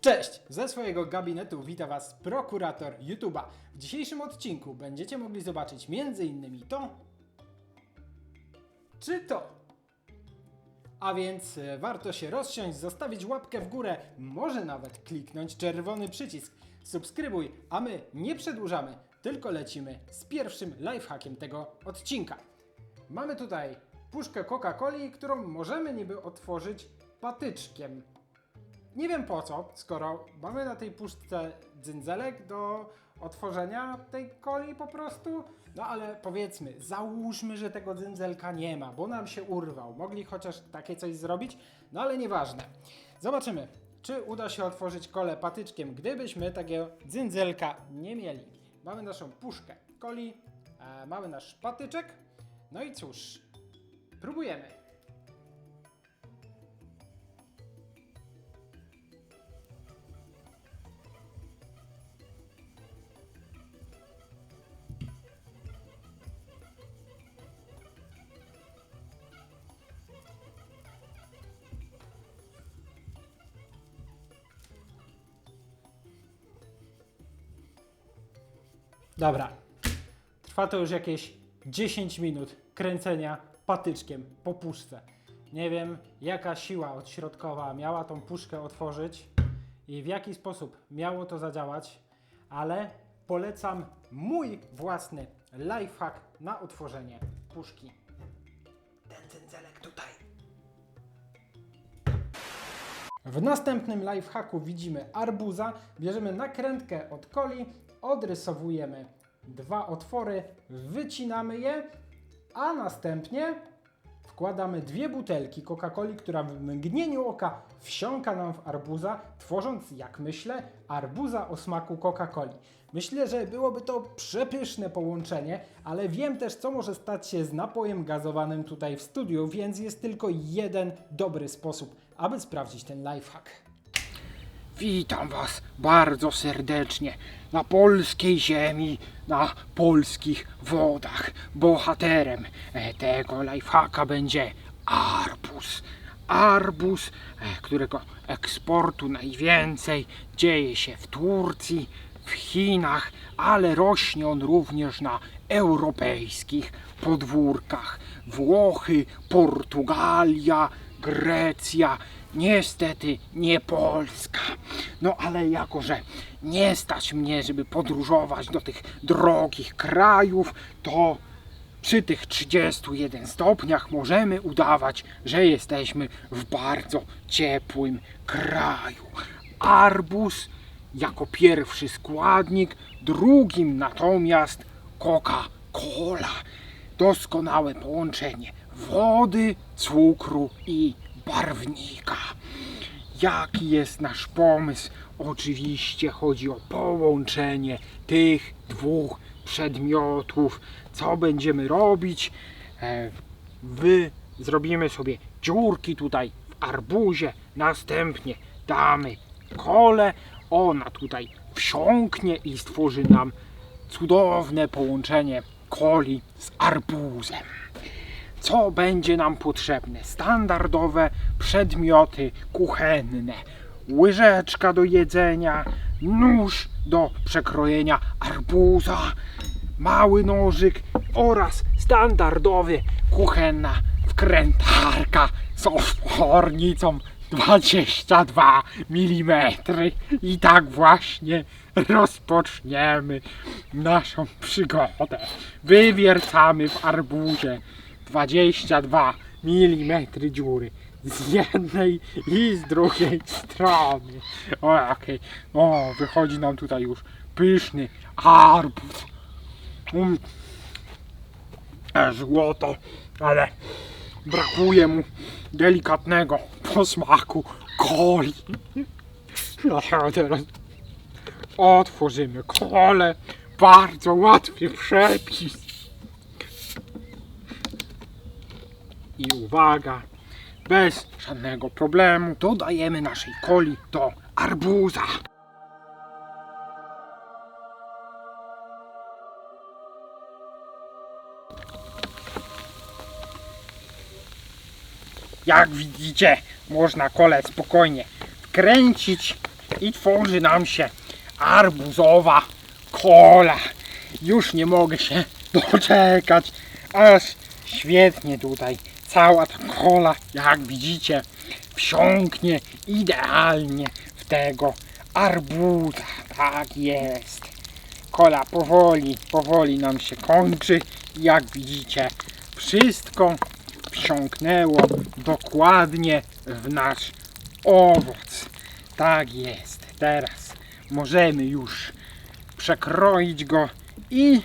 Cześć! Ze swojego gabinetu wita Was prokurator YouTube'a. W dzisiejszym odcinku będziecie mogli zobaczyć m.in. to, czy to. A więc e, warto się rozsiąść, zostawić łapkę w górę, może nawet kliknąć czerwony przycisk. Subskrybuj, a my nie przedłużamy, tylko lecimy z pierwszym lifehackiem tego odcinka. Mamy tutaj puszkę Coca-Coli, którą możemy niby otworzyć patyczkiem. Nie wiem po co, skoro mamy na tej puszce dzynzelek do otworzenia tej coli po prostu. No ale powiedzmy, załóżmy, że tego dzynzelka nie ma, bo nam się urwał. Mogli chociaż takie coś zrobić, no ale nieważne. Zobaczymy, czy uda się otworzyć kolę patyczkiem, gdybyśmy takiego dzynzelka nie mieli. Mamy naszą puszkę coli, e, mamy nasz patyczek, no i cóż, próbujemy. Dobra. Trwa to już jakieś 10 minut kręcenia patyczkiem po puszce. Nie wiem, jaka siła odśrodkowa miała tą puszkę otworzyć i w jaki sposób miało to zadziałać, ale polecam mój własny lifehack na otworzenie puszki. Ten cyndzelek tutaj. W następnym lifehacku widzimy arbuza, bierzemy nakrętkę od coli, odrysowujemy dwa otwory, wycinamy je, a następnie wkładamy dwie butelki Coca-Coli, która w mgnieniu oka wsiąka nam w arbuza, tworząc, jak myślę, arbuza o smaku Coca-Coli. Myślę, że byłoby to przepyszne połączenie, ale wiem też, co może stać się z napojem gazowanym tutaj w studiu, więc jest tylko jeden dobry sposób, aby sprawdzić ten lifehack. Witam Was bardzo serdecznie na polskiej ziemi, na polskich wodach. Bohaterem e, tego lifehacka będzie arbuz. Arbuz, e, którego eksportu najwięcej dzieje się w Turcji, w Chinach, ale rośnie on również na europejskich podwórkach. Włochy, Portugalia, Grecja, niestety nie Polska. No ale jako, że nie stać mnie, żeby podróżować do tych drogich krajów, to przy tych 31 stopniach możemy udawać, że jesteśmy w bardzo ciepłym kraju. Arbuz jako pierwszy składnik, drugim natomiast Coca-Cola. Doskonałe połączenie wody, cukru i barwnika. Jaki jest nasz pomysł? Oczywiście chodzi o połączenie tych dwóch przedmiotów. Co będziemy robić? E, wy zrobimy sobie dziurki tutaj w arbuzie, następnie damy kole, ona tutaj wsiąknie i stworzy nam cudowne połączenie coli z arbuzem. Co będzie nam potrzebne? Standardowe przedmioty kuchenne. Łyżeczka do jedzenia, nóż do przekrojenia arbuza, mały nożyk oraz standardowy kuchenna wkrętarka z opornicą 22 mm. I tak właśnie rozpoczniemy naszą przygodę. Wywiercamy w arbuzie 22 mm dziury z jednej i z drugiej strony. O, okej. O, wychodzi nam tutaj już pyszny arbuz. Um, złoto, ale brakuje mu delikatnego posmaku coli. A teraz otworzymy kolę. Bardzo łatwy przepis. I uwaga, bez żadnego problemu dodajemy naszej coli do arbuza. Jak widzicie, można kolę spokojnie wkręcić i tworzy nam się arbuzowa kola. Już nie mogę się doczekać, aż świetnie tutaj cała ta kola, jak widzicie, wsiąknie idealnie w tego arbuza. Tak jest. Kola powoli, powoli nam się kończy. Jak widzicie, wszystko wsiąknęło dokładnie w nasz owoc. Tak jest. Teraz możemy już przekroić go i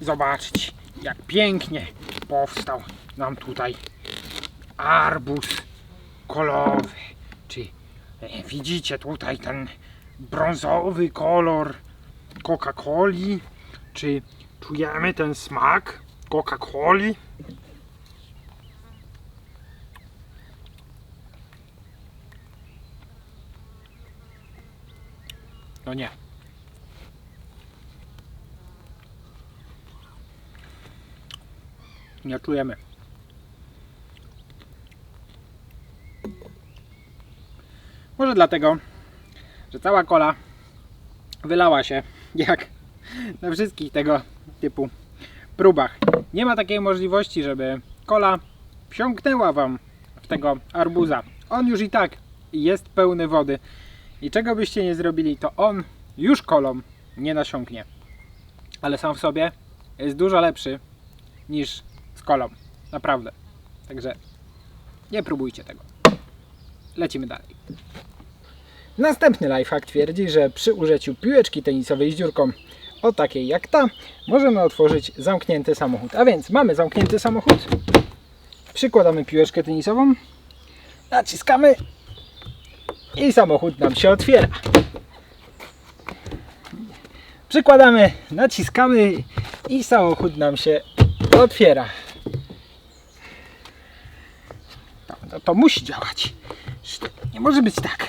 zobaczyć, jak pięknie powstał nam tutaj arbuz kolowy. Czy e, widzicie tutaj ten brązowy kolor Coca-Coli? Czy czujemy ten smak Coca-Coli? No nie. Nie czujemy. Może dlatego, że cała kola wylała się jak na wszystkich tego typu próbach. Nie ma takiej możliwości, żeby kola wsiąknęła Wam w tego arbuza. On już i tak jest pełny wody i czego byście nie zrobili, to on już kolą nie nasiąknie. Ale sam w sobie jest dużo lepszy niż z kolą. Naprawdę. Także nie próbujcie tego. Lecimy dalej. Następny lifehack twierdzi, że przy użyciu piłeczki tenisowej z dziurką o takiej jak ta, możemy otworzyć zamknięty samochód. A więc mamy zamknięty samochód, przykładamy piłeczkę tenisową, naciskamy i samochód nam się otwiera. Przykładamy, naciskamy i samochód nam się otwiera. No to musi działać. Nie może być tak.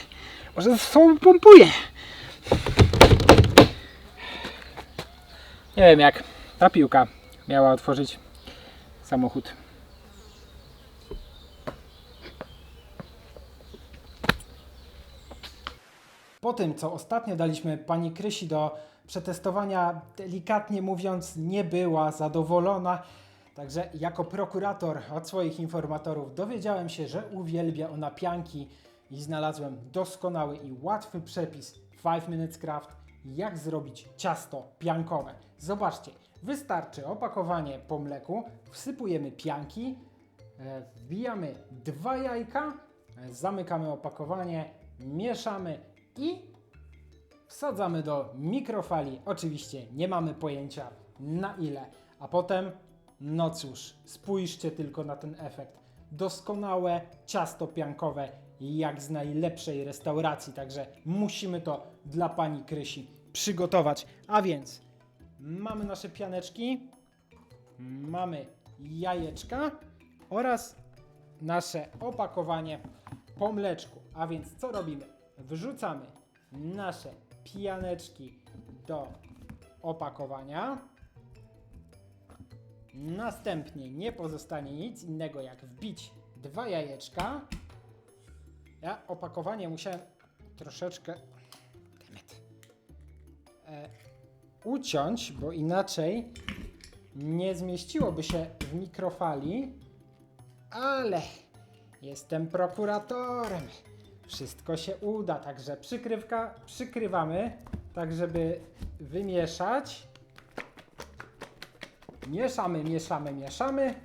Może ze sobą pompuje. Nie wiem jak ta piłka miała otworzyć samochód. Po tym, co ostatnio daliśmy pani Krysi do przetestowania, delikatnie mówiąc, nie była zadowolona. Także jako prokurator od swoich informatorów dowiedziałem się, że uwielbia ona pianki i znalazłem doskonały i łatwy przepis 5 Minutes Craft, jak zrobić ciasto piankowe. Zobaczcie, wystarczy opakowanie po mleku, wsypujemy pianki, e, wbijamy dwa jajka, e, zamykamy opakowanie, mieszamy i wsadzamy do mikrofali. Oczywiście nie mamy pojęcia na ile, a potem, no cóż, spójrzcie tylko na ten efekt. Doskonałe ciasto piankowe, jak z najlepszej restauracji, także musimy to dla pani Krysi przygotować. A więc mamy nasze pianeczki, mamy jajeczka oraz nasze opakowanie po mleczku. A więc co robimy? Wrzucamy nasze pianeczki do opakowania. Następnie nie pozostanie nic innego jak wbić dwa jajeczka. Ja opakowanie musiałem troszeczkę dammit, e, uciąć, bo inaczej nie zmieściłoby się w mikrofali, ale jestem prokuratorem. Wszystko się uda, także przykrywka przykrywamy, tak żeby wymieszać. Mieszamy, mieszamy, mieszamy.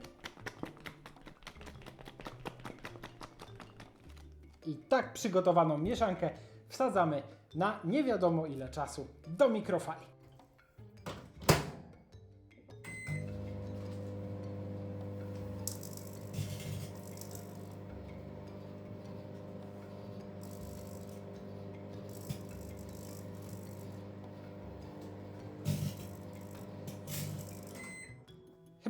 I tak przygotowaną mieszankę wsadzamy na nie wiadomo ile czasu do mikrofali.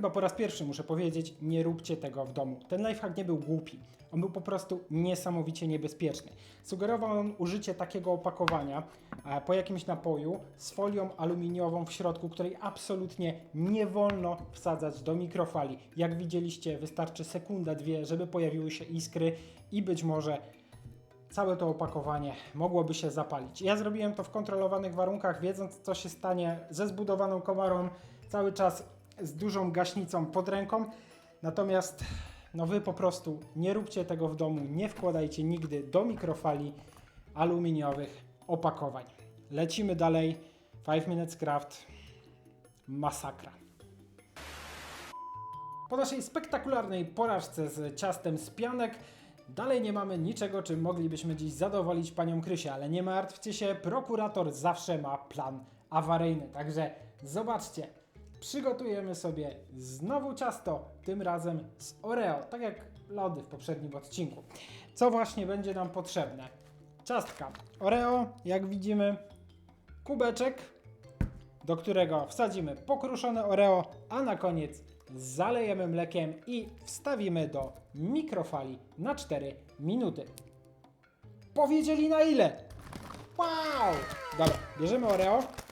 Chyba po raz pierwszy muszę powiedzieć, nie róbcie tego w domu. Ten lifehack nie był głupi. On był po prostu niesamowicie niebezpieczny. Sugerował on użycie takiego opakowania e, po jakimś napoju z folią aluminiową w środku, której absolutnie nie wolno wsadzać do mikrofali. Jak widzieliście, wystarczy sekunda, dwie, żeby pojawiły się iskry i być może całe to opakowanie mogłoby się zapalić. Ja zrobiłem to w kontrolowanych warunkach, wiedząc co się stanie ze zbudowaną komorą, cały czas z dużą gaśnicą pod ręką. Natomiast no wy po prostu nie róbcie tego w domu, nie wkładajcie nigdy do mikrofali aluminiowych opakowań. Lecimy dalej. 5 Minutes Craft. Masakra. Po naszej spektakularnej porażce z ciastem z pianek, dalej nie mamy niczego, czym moglibyśmy dziś zadowolić panią Krysię, ale nie martwcie się, prokurator zawsze ma plan awaryjny. Także zobaczcie, przygotujemy sobie znowu ciasto, tym razem z Oreo, tak jak lody w poprzednim odcinku. Co właśnie będzie nam potrzebne? Ciastka Oreo, jak widzimy, kubeczek, do którego wsadzimy pokruszone Oreo, a na koniec zalejemy mlekiem i wstawimy do mikrofali na 4 minuty. Powiedzieli na ile? Wow! Dobra, bierzemy Oreo.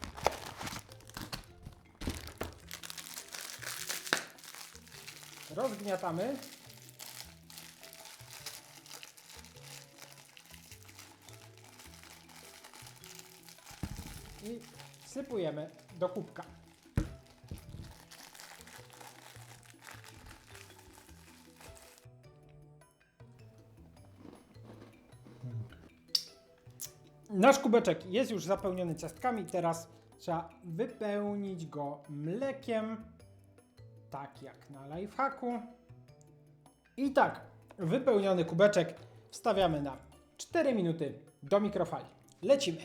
Rozgniatamy. I wsypujemy do kubka. Nasz kubeczek jest już zapełniony ciastkami, teraz trzeba wypełnić go mlekiem, tak jak na lifehacku. I tak, wypełniony kubeczek wstawiamy na 4 minuty do mikrofali. Lecimy.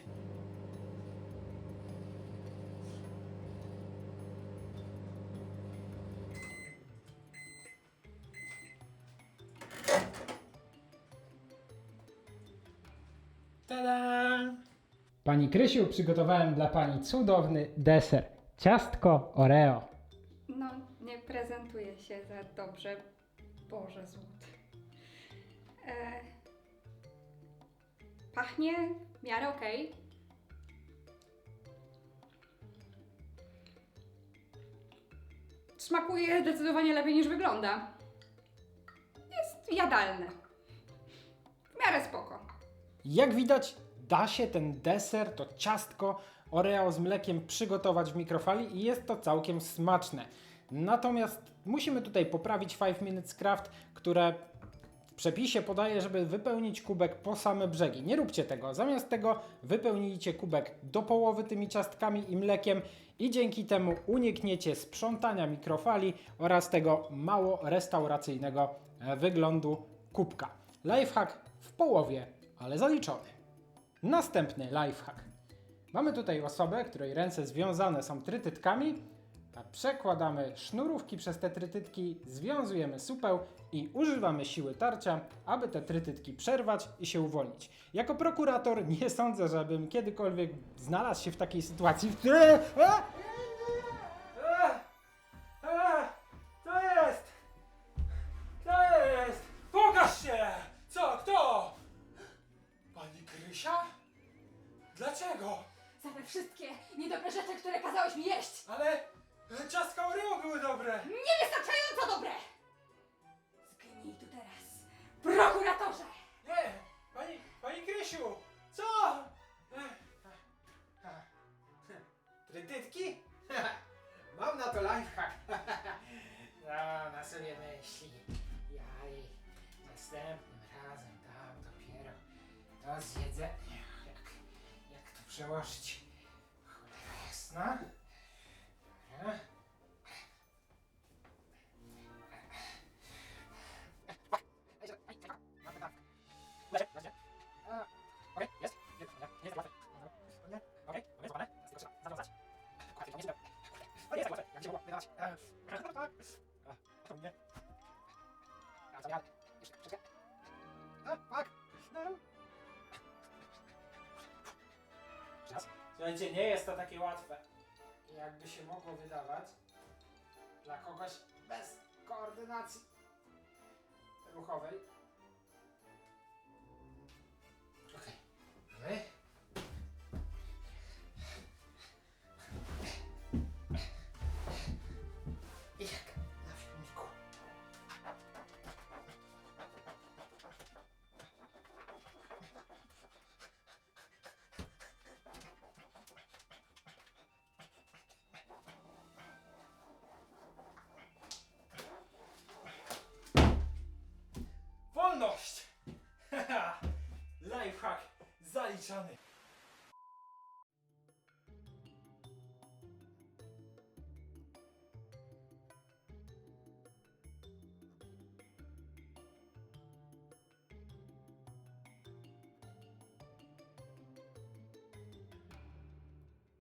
Tada! Pani Krysiu, przygotowałem dla Pani cudowny deser. Ciastko Oreo. Nie prezentuje się za dobrze. Boże złoty. E, pachnie w miarę okej. Smakuje zdecydowanie lepiej niż wygląda. Jest jadalne. W miarę spoko. Jak widać, da się ten deser, to ciastko Oreo z mlekiem przygotować w mikrofali i jest to całkiem smaczne. Natomiast musimy tutaj poprawić 5 Minutes Craft, które w przepisie podaje, żeby wypełnić kubek po same brzegi. Nie róbcie tego. Zamiast tego wypełnijcie kubek do połowy tymi ciastkami i mlekiem i dzięki temu unikniecie sprzątania mikrofali oraz tego mało restauracyjnego e, wyglądu kubka. Lifehack w połowie, ale zaliczony. Następny lifehack. Mamy tutaj osobę, której ręce związane są trytytkami, przekładamy sznurówki przez te trytytki, związujemy supeł i używamy siły tarcia, aby te trytytki przerwać i się uwolnić. Jako prokurator nie sądzę, żebym kiedykolwiek znalazł się w takiej sytuacji, w której... Słuchajcie, nie jest to takie łatwe. Jakby się mogło wydawać dla kogoś bez koordynacji ruchowej. Okej. Okay. Jak 하네